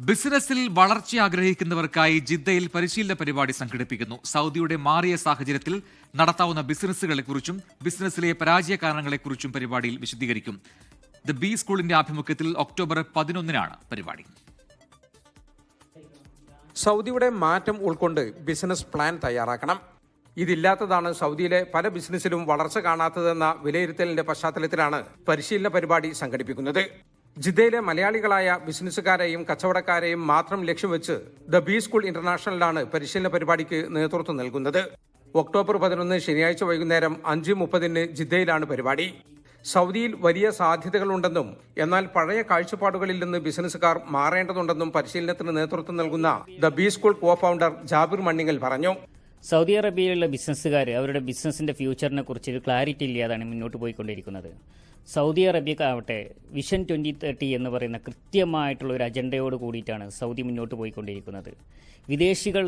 ബിസിനസ്സിൽ വളർച്ച ആഗ്രഹിക്കുന്നവർക്കായി ജിദ്ദയിൽ പരിശീലന പരിപാടി സംഘടിപ്പിക്കുന്നു. സൗദിയുടെ മാറിയ സാഹചര്യത്തിൽ നടത്താവുന്ന ബിസിനസ്സുകളെക്കുറിച്ചും ബിസിനസ്സിലെ പരാജയ കാരണങ്ങളെക്കുറിച്ചും പരിപാടിയിൽ വിശദീകരിക്കും. ദ ബി സ്കൂളിന്റെ ആഭിമുഖ്യത്തിൽ ഒക്ടോബർ പതിനൊന്നിനാണ് പരിപാടി. സൗദിയുടെ മാറ്റം ഉൾക്കൊണ്ട് ബിസിനസ് പ്ലാൻ തയ്യാറാക്കണം. ഇതില്ലാത്തതാണ് സൗദിയിലെ പല ബിസിനസ്സിലും വളർച്ച കാണാത്തതെന്ന വിലയിരുത്തലിന്റെ പശ്ചാത്തലത്തിലാണ് പരിശീലന പരിപാടി സംഘടിപ്പിക്കുന്നത്. ജിദ്ദയിലെ മലയാളികളായ ബിസിനസ്സുകാരെയും കച്ചവടക്കാരെയും മാത്രം ലക്ഷ്യം വെച്ച് ദ ബി സ്കൂൾ ഇന്റർനാഷണലാണ് പരിശീലന പരിപാടിക്ക് നേതൃത്വം നൽകുന്നത്. ഒക്ടോബർ പതിനൊന്ന് ശനിയാഴ്ച വൈകുന്നേരം അഞ്ച് മുപ്പതിന് ജിദ്ദയിലാണ് പരിപാടി. സൗദിയിൽ വലിയ സാധ്യതകളുണ്ടെന്നും എന്നാൽ പഴയ കാഴ്ചപ്പാടുകളിൽ നിന്ന് ബിസിനസ്സുകാർ മാറേണ്ടതുണ്ടെന്നും പരിശീലനത്തിന് നേതൃത്വം നൽകുന്ന the B school co founder Jabir Manningal പറഞ്ഞു. സൗദി അറേബ്യയിലുള്ള ബിസിനസ്സുകാർ അവരുടെ ബിസിനസ്സിന്റെ ഫ്യൂച്ചറിനെ കുറിച്ച് ഒരു ക്ലാരിറ്റി ഇല്ലാതാണ് മുന്നോട്ട് പോയിക്കൊണ്ടിരിക്കുന്നത്. സൗദി അറേബ്യക്കാവട്ടെ വിഷൻ ട്വന്റി തേർട്ടി എന്ന് പറയുന്ന കൃത്യമായിട്ടുള്ള ഒരു അജണ്ടയോട് കൂടിയിട്ടാണ് സൗദി മുന്നോട്ട് പോയിക്കൊണ്ടിരിക്കുന്നത്. വിദേശികൾ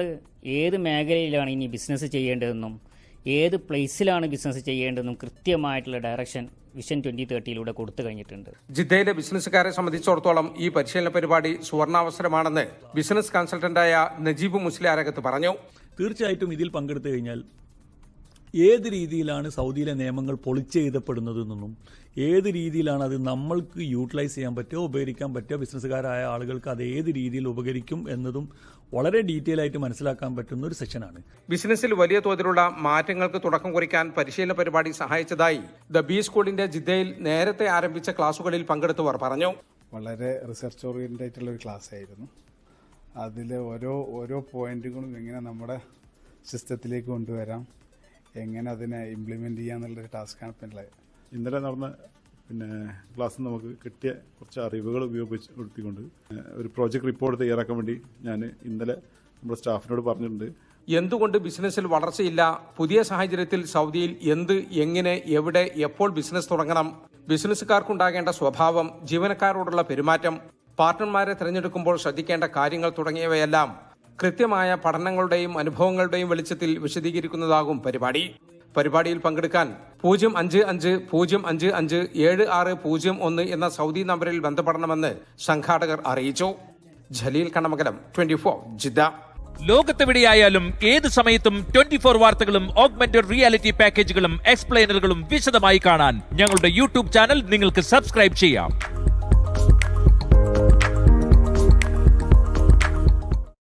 ഏത് മേഖലയിലാണ് ഇനി ബിസിനസ് ചെയ്യേണ്ടതെന്നും ഏത് പ്ലേസിലാണ് ബിസിനസ് ചെയ്യേണ്ടതെന്നും കൃത്യമായിട്ടുള്ള ഡയറക്ഷൻ വിഷൻ ട്വന്റി തേർട്ടിയിലൂടെ കൊടുത്തു കഴിഞ്ഞിട്ടുണ്ട്. ജിദ്ദയിലെ ബിസിനസ്സുകാരെ സംബന്ധിച്ചിടത്തോളം ഈ പരിശീലന പരിപാടി സുവർണാവസരമാണെന്ന് ബിസിനസ് കൺസൾട്ടന്റായ നജീബ് മുസ്ലിയാരകത്ത് പറഞ്ഞു. തീർച്ചയായിട്ടും ഇതിൽ പങ്കെടുത്തു കഴിഞ്ഞാൽ ഏത് രീതിയിലാണ് സൗദിയിലെ നിയമങ്ങൾ പൊളിച്ചെഴുതപ്പെടുന്നതെന്നും ഏത് രീതിയിലാണ് അത് നമ്മൾക്ക് യൂട്ടിലൈസ് ചെയ്യാൻ പറ്റുക ഉപകരിക്കാൻ പറ്റുക ബിസിനസ്സുകാരായ ആളുകൾക്ക് അത് ഏത് രീതിയിൽ ഉപകരിക്കും എന്നതും വളരെ ഡീറ്റെയിൽ ആയിട്ട് മനസ്സിലാക്കാൻ പറ്റുന്ന ഒരു സെഷനാണ് ബിസിനസ്സിൽ വലിയ തോതിലുള്ള മാറ്റങ്ങൾക്ക് തുടക്കം കുറിക്കാൻ പരിശീലന പരിപാടി സഹായിച്ചതായി ദ ബി സ്കൂളിന്റെ ജിദ്ദയിൽ നേരത്തെ ആരംഭിച്ച ക്ലാസ്സുകളിൽ പങ്കെടുത്തവർ പറഞ്ഞു. വളരെ റിസർച്ച് ഓറിയന്റഡ് ആയിട്ടുള്ള ഒരു ക്ലാസ് ആയിരുന്നു. അതിലെ ഓരോ ഓരോ പോയിന്റുകളും എങ്ങനെ നമ്മുടെ സിസ്റ്റത്തിലേക്ക് കൊണ്ടുവരാം. എങ്ങനെ അതിനെ ഇംപ്ലിമെന്റ് ചെയ്യാന്നുള്ളൊരു ടാസ്ക്കാണ് പിന്നെ ഇന്നലെ നടന്ന പിന്നെ ക്ലാസ്സിൽ നമുക്ക് കിട്ടിയ കുറച്ച് അറിവുകൾ ഉപയോഗിച്ച് ഉപയോഗപ്പെടുത്തിക്കൊണ്ട് ഒരു പ്രോജക്റ്റ് റിപ്പോർട്ട് തയ്യാറാക്കാൻ വേണ്ടി ഞാൻ ഇന്നലെ നമ്മുടെ സ്റ്റാഫിനോട് പറഞ്ഞിട്ടുണ്ട്. എന്തുകൊണ്ട് ബിസിനസ്സിൽ വളർച്ചയില്ല? പുതിയ സാഹചര്യത്തിൽ സൗദിയിൽ എന്ത് എങ്ങനെ എവിടെ എപ്പോൾ ബിസിനസ് തുടങ്ങണം? ബിസിനസ്സുകാർക്കുണ്ടാകേണ്ട സ്വഭാവം ജീവനക്കാരോടുള്ള പെരുമാറ്റം പാർട്ട്ണർമാരെ തിരഞ്ഞെടുക്കുമ്പോൾ ശ്രദ്ധിക്കേണ്ട കാര്യങ്ങൾ തുടങ്ങിയവയെല്ലാം കൃത്യമായ പഠനങ്ങളുടെയും അനുഭവങ്ങളുടെയും വെളിച്ചത്തിൽ വിശദീകരിക്കുന്നതാകും പരിപാടി. പരിപാടിയിൽ പങ്കെടുക്കാൻ പൂജ്യം അഞ്ച് അഞ്ച് പൂജ്യം അഞ്ച് അഞ്ച് ഏഴ് ആറ് പൂജ്യം ഒന്ന് എന്ന സൗദി നമ്പറിൽ ബന്ധപ്പെടണമെന്ന് സംഘാടകർ അറിയിച്ചു. Jaleel Kannamangalam twenty four Jeddah. ലോകത്തെവിടെയായാലും ഏത് സമയത്തും ട്വന്റി ഫോർ വാർത്തകളും ഓഗ്മെന്റഡ് റിയാലിറ്റി പാക്കേജുകളും എക്സ്പ്ലെയിനറുകളും വിശദമായി കാണാൻ ഞങ്ങളുടെ യൂട്യൂബ് ചാനൽ നിങ്ങൾക്ക് സബ്സ്ക്രൈബ് ചെയ്യാം.